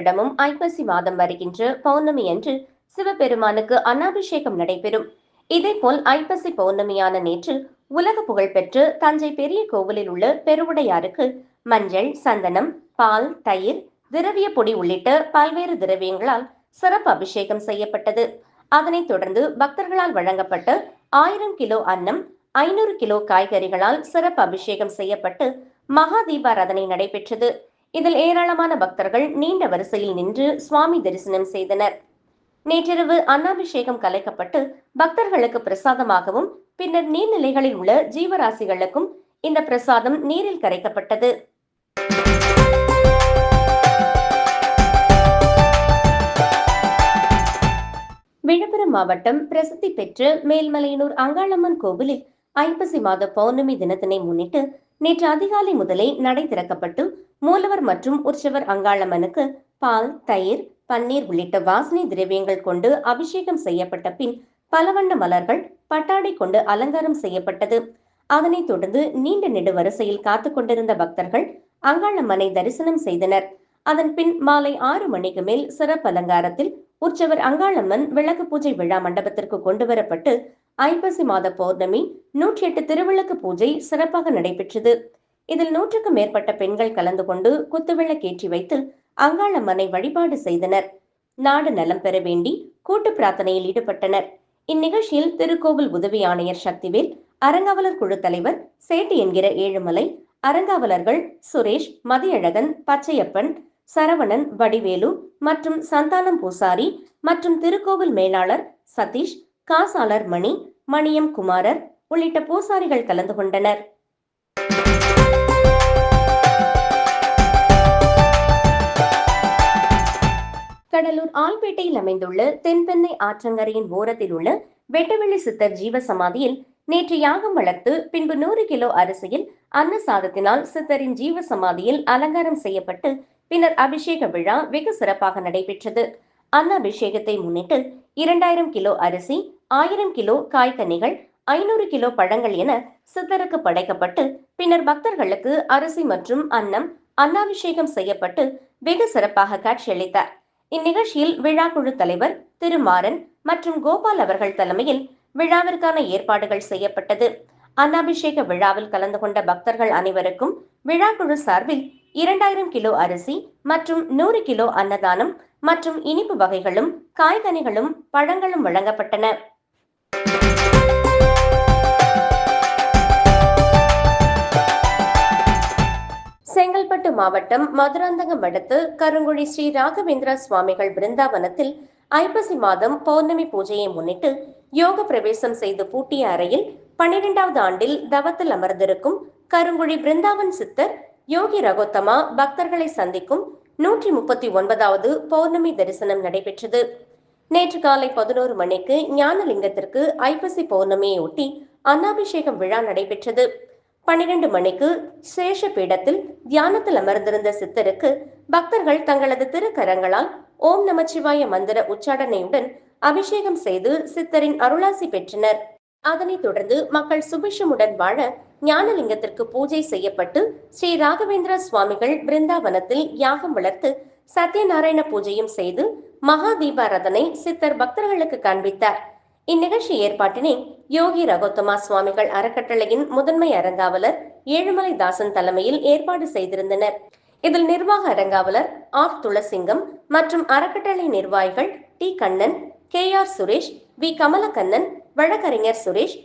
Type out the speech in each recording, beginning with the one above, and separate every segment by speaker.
Speaker 1: வருடமும் ஐப்பசி மாதம் வருகின்ற பௌர்ணமி அன்று சிவபெருமானுக்கு அன்னாபிஷேகம் நடைபெறும். இதேபோல் ஐப்பசி பௌர்ணமியான நேற்று உலக புகழ்பெற்று தஞ்சை பெரிய கோவிலில் உள்ள பெருவுடையாருக்கு மஞ்சள் சந்தனம் பால் தயிர் திரவிய பொடி உள்ளிட்ட பல்வேறு திரவியங்களால் சிறப்பு அபிஷேகம் செய்யப்பட்டது. அதனைத் தொடர்ந்து பக்தர்களால் வழங்கப்பட்ட ஆயிரம் கிலோ அன்னம் ஐநூறு கிலோ காய்கறிகளால் சிறப்பு அபிஷேகம் செய்யப்பட்டு மகா தீபாராதனை நடைபெற்றது. இதில் ஏராளமான பக்தர்கள் நீண்ட வரிசையில் நின்று சுவாமி தரிசனம் செய்தனர். நேற்றிரவு அன்னாபிஷேகம் கலைக்கப்பட்டு பக்தர்களுக்கு பிரசாதமாகவும் பின்னர் நீர்நிலைகளில் உள்ள ஜீவராசிகளுக்கும் இந்த பிரசாதம் நீரில் கரைக்கப்பட்டது. விழுப்புரம் மாவட்டம் பிரசித்தி பெற்ற மேல்மலையனூர் அங்காளம்மன் கோவிலில் ஐப்பசி மாத பௌர்ணமி தினத்தினை முன்னிட்டு நேற்று அதிகாலை முதலே நடை திறக்கப்பட்டு மூலவர் மற்றும் உற்சவர் அங்காளம்மனுக்கு பால் தயிர் பன்னீர் உள்ளிட்ட வாசனை திரவியங்கள் கொண்டு அபிஷேகம் செய்யப்பட்ட பின் பலவண்ண மலர்கள் பட்டாடை கொண்டு அலங்காரம் செய்யப்பட்டது. அதனைத் தொடர்ந்து நீண்ட நெடு வரிசையில் காத்து கொண்டிருந்த பக்தர்கள் அங்காளம்மனை தரிசனம் செய்தனர். அதன் பின் மாலை ஆறு மணிக்கு மேல் சிறப்பு அலங்காரத்தில் உற்சவர் அங்காளம்மன் விளக்கு பூஜை விழா மண்டபத்திற்கு கொண்டு வரப்பட்டு ஐப்பசி மாத பௌர்ணமி நூற்றி எட்டு திருவிளக்கு பூஜை சிறப்பாக நடைபெற்றது. இதில் நூற்றுக்கும் மேற்பட்ட பெண்கள் கலந்து கொண்டு குத்துவிளக்கேற்றி வைத்து அங்காளம்மனை வழிபாடு செய்தனர். நாடு நலம் பெற வேண்டி கூட்டு பிரார்த்தனையில் ஈடுபட்டனர். இந்நிகழ்ச்சியில் திருக்கோவில் உதவி ஆணையர் சக்திவேல் அறங்காவலர் குழு தலைவர் சேட்டு என்கிற ஏழுமலை அறங்காவலர்கள் சுரேஷ் மதியழகன் பச்சையப்பன் சரவணன் வடிவேலு மற்றும் சந்தானம் பூசாரி மற்றும் திருக்கோவில் மேலாளர் சதீஷ் காசாளர் மணி மணியம் குமாரர் உள்ளிட்ட பூசாரிகள் கலந்து கொண்டனர். கடலூர் ஆல்பேட்டையில் அமைந்துள்ள தென்பெண்ணை ஆற்றங்கரையின் ஓரத்தில் உள்ள வெட்டவெளி சித்தர் ஜீவ சமாதியில் நேற்று யாகம் வளர்த்து பின்பு நூறு கிலோ அரிசியில் அன்ன சாதத்தினால் சித்தரின் ஜீவ சமாதியில் அலங்காரம் செய்யப்பட்டு பின்னர் அபிஷேக விழா வெகு சிறப்பாக நடைபெற்றது. அன்ன அபிஷேகத்தை முன்னிட்டு இரண்டாயிரம் கிலோ அரிசி ஆயிரம் கிலோ காய்கனிகள் ஐநூறு கிலோ பழங்கள் என சித்தருக்கு படைக்கப்பட்டு பின்னர் பக்தர்களுக்கு அரிசி மற்றும் அன்னம் அன்னாபிஷேகம் செய்யப்பட்டு வெகு சிறப்பாக காட்சியளித்தார். இந்நிகழ்ச்சியில் விழா குழு தலைவர் திருமாறன் மற்றும் கோபால் அவர்கள் தலைமையில் விழாவிற்கான ஏற்பாடுகள் செய்யப்பட்டது. அன்னாபிஷேக விழாவில் கலந்து கொண்ட பக்தர்கள் அனைவருக்கும் விழா குழு சார்பில் இரண்டாயிரம் கிலோ அரிசி மற்றும் நூறு கிலோ அன்னதானம் மற்றும் இனிப்பு வகைகளும் காய்கனிகளும் பழங்களும் வழங்கப்பட்டன. செங்கல்பட்டு மாவட்டம் மதுராந்தகம் அடுத்து கருங்குழி ஸ்ரீ ராகவேந்திரா சுவாமிகள் பிருந்தாவனத்தில் ஐப்பசி மாதம் பௌர்ணமி பூஜையை முன்னிட்டு யோக பிரவேசம் செய்து பூட்டிய அறையில் பன்னிரெண்டாவது ஆண்டில் தவத்தில் அமர்ந்திருக்கும் கருங்குழி பிருந்தாவன் சித்தர் யோகி ரகோத்தமா பக்தர்களை சந்திக்கும் நூற்றி முப்பத்தி ஒன்பதாவது பௌர்ணமி தரிசனம் நடைபெற்றது. நேற்று காலை பதினோரு மணிக்கு ஞானலிங்கத்திற்கு ஐப்பசி பௌர்ணமியை ஒட்டி அன்னாபிஷேகம் விழா நடைபெற்றது. பன்னிரண்டு மணிக்கு சேஷ பீடத்தில் தியானத்தில் அமர்ந்திருந்த சித்தருக்கு பக்தர்கள் தங்களது திருக்கரங்களால் ஓம் நமச்சிவாய மந்திர உச்சாடனையுடன் அபிஷேகம் செய்து சித்தரின் அருளாசி பெற்றனர். அதனைத் தொடர்ந்து மக்கள் சுபிஷமுடன் வாழ ஞானலிங்கத்திற்கு பூஜை செய்யப்பட்டு ஸ்ரீ ராகவேந்திர சுவாமிகள் பிருந்தாவனத்தில் யாகம் வளர்த்து சத்யநாராயண பூஜையும் செய்து மகா தீபாராதனை சித்தர் பக்தர்களுக்கு காண்பித்தார். இந்நிகழ்ச்சி ஏற்பாட்டினை யோகி ரகோத்தமா சுவாமிகள் அறக்கட்டளையின் முதன்மை அரங்காவலர் ஏழுமலை தாசன் தலைமையில் ஏற்பாடு செய்திருந்தனர். இதில் நிர்வாக அரங்காவலர் ஆர் துளசிங்கம் மற்றும் அறக்கட்டளை நிர்வாகிகள் T Kannan K R Suresh V Kamalakannan வழக்கறிஞர் சுரேஷ்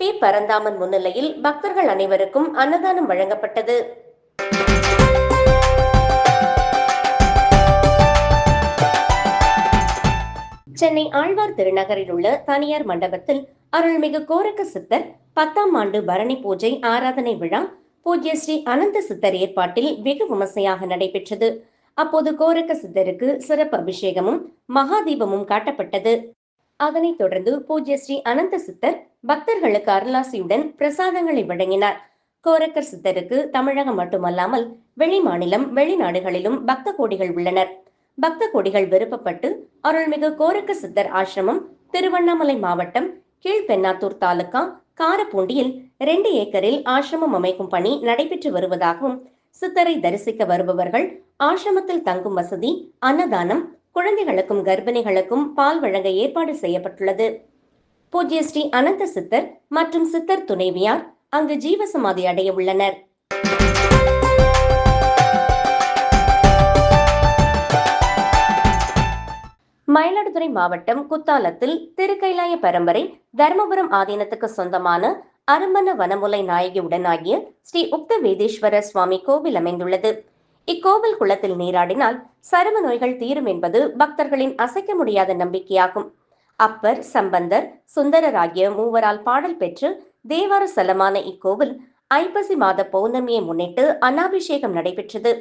Speaker 1: பி பரந்தாமன் முன்னிலையில் பக்தர்கள் அனைவருக்கும் அன்னதானம் வழங்கப்பட்டது. சென்னை ஆழ்வார் திருநகரில் உள்ள தனியார் மண்டபத்தில் அருள்மிகு கோரக்க சித்தர் பத்தாம் ஆண்டு பரணி பூஜை ஆராதனை விழா பூஜ்ய ஸ்ரீ அனந்த சித்தர் ஏற்பாட்டில் வெகு விமர்சையாக நடைபெற்றது. அப்போது கோரக்க சித்தருக்கு சிறப்பு அபிஷேகமும் மகாதீபமும் காட்டப்பட்டது. அதனைத் தொடர்ந்து பூஜ்ய ஸ்ரீ அனந்த சித்தர் பக்தர்களுக்கு அருளாசியுடன் பிரசாதங்களை வழங்கினார். கோரக்கர் சித்தருக்கு தமிழகம் மட்டுமல்லாமல் வெளி மாநிலம் வெளிநாடுகளிலும் பக்த கோடிகள் உள்ளனர். பக்த கொடிகள் விருப்பப்பட்டு அருள்மிகு கோரக்க சித்தர் ஆசிரமம் திருவண்ணாமலை மாவட்டம் கீழ்பெண்ணாத்தூர் தாலுகா காரப்பூண்டியில் ரெண்டு ஏக்கரில் ஆசிரமம் அமைக்கும் பணி நடைபெற்று வருவதாகவும் சித்தரை தரிசிக்க வருபவர்கள் ஆசிரமத்தில் தங்கும் வசதி அன்னதானம் குழந்தைகளுக்கும் கர்ப்பிணிகளுக்கும் பால் வழங்க ஏற்பாடு செய்யப்பட்டுள்ளது. பூஜ்ய ஸ்ரீ அனந்த சித்தர் மற்றும் சித்தர் துணைவியார் அங்கு ஜீவசமாதி அடைய உள்ளனர். மயிலாடுதுறை மாவட்டம் குத்தாலத்தில் திருக்கைலாய பரம்பரை தர்மபுரம் ஆதீனத்துக்கு சொந்தமான அருமன வனமுலை நாயகி உடனாகிய ஸ்ரீ உக்த வேதேஸ்வர சுவாமி கோவில் அமைந்துள்ளது. இக்கோவில் குளத்தில் நீராடினால் சரும நோய்கள் தீரும் என்பது பக்தர்களின் அசைக்க முடியாத நம்பிக்கையாகும். அப்பர் சம்பந்தர் சுந்தரர் ஆகிய மூவரால் பாடல் பெற்று தேவார சலமான இக்கோவில் ஐப்பசி மாத பௌர்ணமியை முன்னிட்டு அன்னாபிஷேகம் நடைபெற்றது.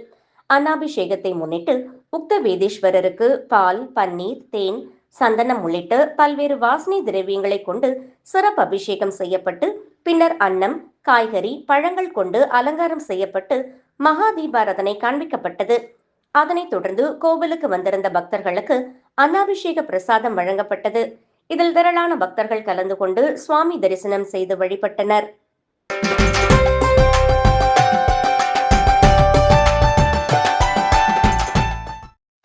Speaker 1: அன்னாபிஷேகத்தை முன்னிட்டு உக்த வேதேஸ்வரருக்கு பால் பன்னீர் தேன் சந்தனம் உள்ளிட்ட பல்வேறு வாசனை திரவியங்களை கொண்டு சிறப்பு அபிஷேகம் செய்யப்பட்டு பின்னர் அன்னம் காய்கறி பழங்கள் கொண்டு அலங்காரம் செய்யப்பட்டு மகா தீபாரதனை காண்பிக்கப்பட்டது. அதனைத் தொடர்ந்து கோவிலுக்கு வந்திருந்த பக்தர்களுக்கு அன்னாபிஷேக பிரசாதம் வழங்கப்பட்டது. இதில் திரளான பக்தர்கள் கலந்து கொண்டு சுவாமி தரிசனம் செய்து வழிபட்டனர்.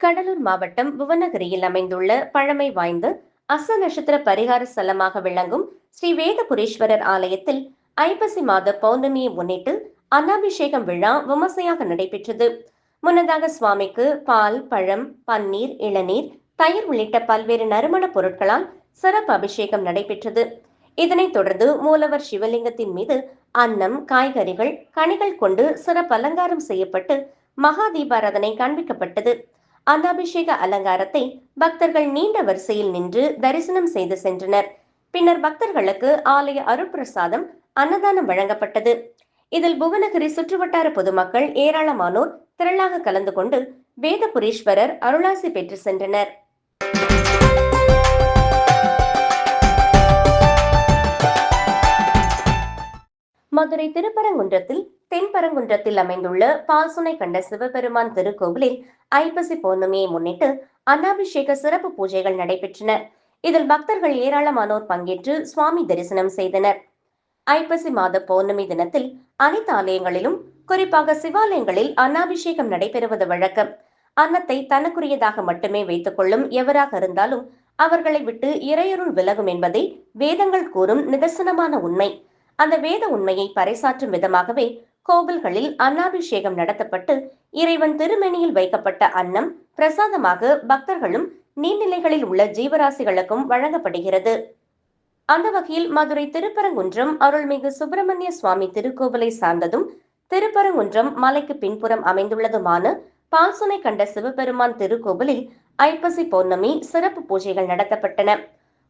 Speaker 1: கடலூர் மாவட்டம் புவனகிரியில் அமைந்துள்ள பழமை வாய்ந்த அச நட்சத்திர பரிகார ஸ்தலமாக விளங்கும் ஸ்ரீ வேதபுரீஸ்வரர் ஆலயத்தில் ஐப்பசி மாத பௌர்ணமியை முன்னிட்டு அன்னாபிஷேகம் விழா விமர்சையாக நடைபெற்றது. முன்னதாக சுவாமிக்கு பால் பழம் பன்னீர் இளநீர் தயிர் உள்ளிட்ட பல்வேறு நறுமண பொருட்களால் சிறப்பு அபிஷேகம் நடைபெற்றது. இதனைத் தொடர்ந்து மூலவர் சிவலிங்கத்தின் மீது அன்னம் காய்கறிகள் கனிகள் கொண்டு சிறப்பு அலங்காரம் செய்யப்பட்டு மகா தீபாராதனை காண்பிக்கப்பட்டது. அன்னாபிஷேக அலங்காரத்தை பக்தர்கள் நீண்ட வரிசையில் நின்று தரிசனம் செய்து சென்றனர். பின்னர் பக்தர்களுக்கு ஆலய அருட்பிரசாதம் அன்னதானம் வழங்கப்பட்டது. இதில் புவனகிரி சுற்றுவட்டார பொதுமக்கள் ஏராளமானோர் திரளாக கலந்து கொண்டு வேதபுரீஸ்வரர் அருளாசி பெற்று சென்றனர். மதுரை திருப்பரங்குன்றத்தில் தென்பரங்குன்றத்தில் அமைந்துள்ள பால்சுனை கண்ட சிவபெருமான் திருக்கோவிலில் ஐப்பசி பௌர்ணமியை முன்னிட்டு அன்னாபிஷேக சிறப்பு பூஜைகள் நடைபெற்றன. இதில் பக்தர்கள் ஏராளமானோர் பங்கேற்று சுவாமி தரிசனம் செய்தனர். ஐப்பசி மாத பௌர்ணமி தினத்தில் அனைத்து ஆலயங்களிலும் குறிப்பாக சிவாலயங்களில் அன்னாபிஷேகம் நடைபெறுவது வழக்கம். அன்னத்தை தனக்குரியதாக மட்டுமே வைத்துக் கொள்ளும் எவராக இருந்தாலும் அவர்களை விட்டு இறையருள் விலகும் என்பதை வேதங்கள் கூறும் நிதர்சனமான உண்மை. அந்த வேத உண்மையை பறைசாற்றும் விதமாகவே கோவில்களில் அன்னாபிஷேகம் நடத்தப்பட்டு இறைவன் திருமணியில் வைக்கப்பட்ட அன்னம் பிரசாதமாக பக்தர்களும் நீர்நிலைகளில் உள்ள ஜீவராசிகளுக்கும் வழங்கப்படுகிறது. அந்த வகையில் மதுரை திருப்பரங்குன்றம் அருள்மிகு சுப்பிரமணிய சுவாமி திருக்கோவிலை சார்ந்ததும் திருப்பரங்குன்றம் மலைக்கு பின்புறம் அமைந்துள்ளதுமான பால்சுனை கண்ட சிவபெருமான் திருக்கோவிலில் ஐப்பசி பௌர்ணமி சிறப்பு பூஜைகள் நடத்தப்பட்டன.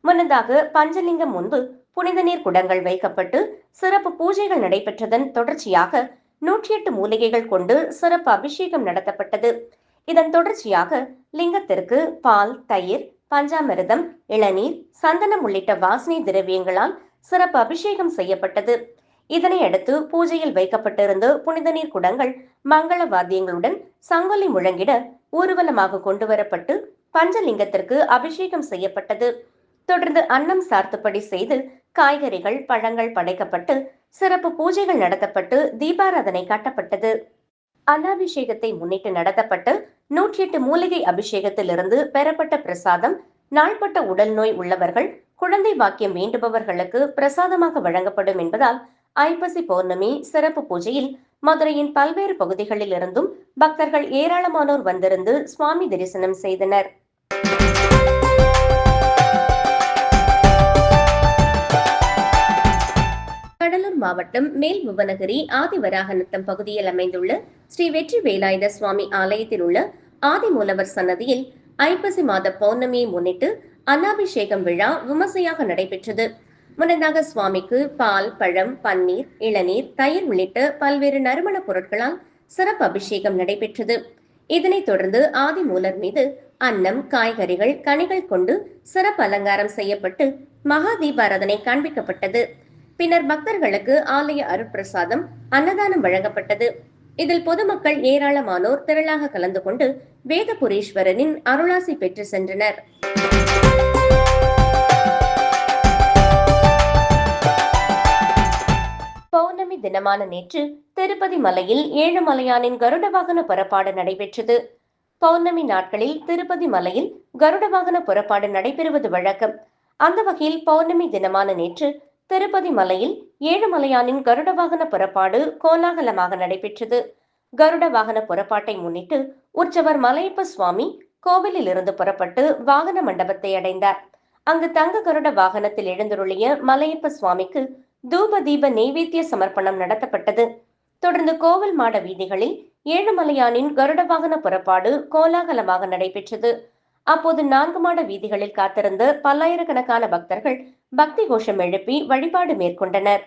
Speaker 1: முன்னதாக பஞ்சலிங்கம் முன்பு புனித நீர் குடங்கள் வைக்கப்பட்டு சிறப்பு பூஜைகள் நடைபெற்றதன் தொடர்ச்சியாக நூற்றி எட்டு மூலிகைகள் கொண்டு சிறப்பு அபிஷேகம் நடத்தப்பட்டது. இதன் தொடர்ச்சியாக லிங்கத்திற்கு பால் தயிர் பஞ்சாமிரதம் இளநீர் சந்தனம் உள்ளிட்ட வாசனை திரவியங்களால் சிறப்பு அபிஷேகம் செய்யப்பட்டது. இதனையடுத்து பூஜையில் வைக்கப்பட்டிருந்த புனித நீர் குடங்கள் மங்கள வாத்தியங்களுடன் சங்கொலி முழங்கிட ஊர்வலமாக கொண்டுவரப்பட்டு பஞ்சலிங்கத்திற்கு அபிஷேகம் செய்யப்பட்டது. தொடர்ந்து அன்னம் சார்த்துப்படி செய்து காய்கறிகள் பழங்கள் படைக்கப்பட்டு சிறப்பு பூஜைகள் நடத்தப்பட்டு தீபாராதனை காட்டப்பட்டது. அன்னாபிஷேகத்தை முன்னிட்டு நடத்தப்பட்டு நூற்றி எட்டு மூலிகை அபிஷேகத்திலிருந்து பெறப்பட்ட பிரசாதம் நாள்பட்ட உடல் நோய் உள்ளவர்கள் குழந்தை வாக்கியம் வேண்டுபவர்களுக்கு பிரசாதமாக வழங்கப்படும் என்பதால் ஐப்பசி பௌர்ணமி சிறப்பு பூஜையில் மதுரையின் பல்வேறு பகுதிகளில் இருந்தும் பக்தர்கள் ஏராளமானோர் வந்திருந்து சுவாமி தரிசனம் செய்தனர். மாவட்டம் மேல் புவனகிரி ஆதிவராகநத்தம் பகுதியில் அமைந்துள்ள ஸ்ரீ வெற்றி வேலாயுத சுவாமி ஆலயத்தில் உள்ள ஆதிமூலவர் சன்னதியில் ஐப்பசி மாத பௌர்ணமியை முன்னிட்டு அன்னாபிஷேகம் விழா விமர்சையாக நடைபெற்றது. முன்னதாக சுவாமிக்கு பால் பழம் பன்னீர் இளநீர் தயிர் உள்ளிட்ட பல்வேறு நறுமண பொருட்களால் சிறப்பு அபிஷேகம் நடைபெற்றது. இதனைத் தொடர்ந்து ஆதிமூலர் மீது அன்னம் காய்கறிகள் கனிகள் கொண்டு சிறப்பு அலங்காரம் செய்யப்பட்டு மகா தீபாராதனை காண்பிக்கப்பட்டது. பின்னர் பக்தர்களுக்கு ஆலய அருட்பிரசாதம் அன்னதானம் வழங்கப்பட்டது. இதில் பொதுமக்கள் ஏராளமானோர் திரளாக கலந்து கொண்டு வேதபுரீஸ்வரனின் அருளாசி பெற்று சென்றனர். பௌர்ணமி தினமான நேற்று திருப்பதி மலையில் ஏழுமலையானின் கருட வாகன புறப்பாடு நடைபெற்றது. பௌர்ணமி நாட்களில் திருப்பதி மலையில் கருட வாகன புறப்பாடு நடைபெறுவது வழக்கம். அந்த வகையில் பௌர்ணமி தினமான நேற்று திருப்பதி மலையில் ஏழுமலையானின் கருட வாகன புறப்பாடு கோலாகலமாக நடைபெற்றது. கருட வாகன புறப்பாட்டை முன்னிட்டு உற்சவர் மலையப்ப சுவாமி கோவிலில் இருந்து புறப்பட்டு வாகன மண்டபத்தை அடைந்தார். அங்கு தங்க கருட வாகனத்தில் எழுந்தருளிய மலையப்ப சுவாமிக்கு தூப தீப நெய்வேத்திய சமர்ப்பணம் நடத்தப்பட்டது. தொடர்ந்து கோவில் மாட வீதிகளில் ஏழுமலையானின் கருட வாகன புறப்பாடு கோலாகலமாக நடைபெற்றது. அப்போது நான்கு மாட வீதிகளில் காத்திருந்து பல்லாயிரக்கணக்கான பக்தர்கள் பக்தி கோஷம் எழுப்பி வழிபாடு மேற்கொண்டனர்.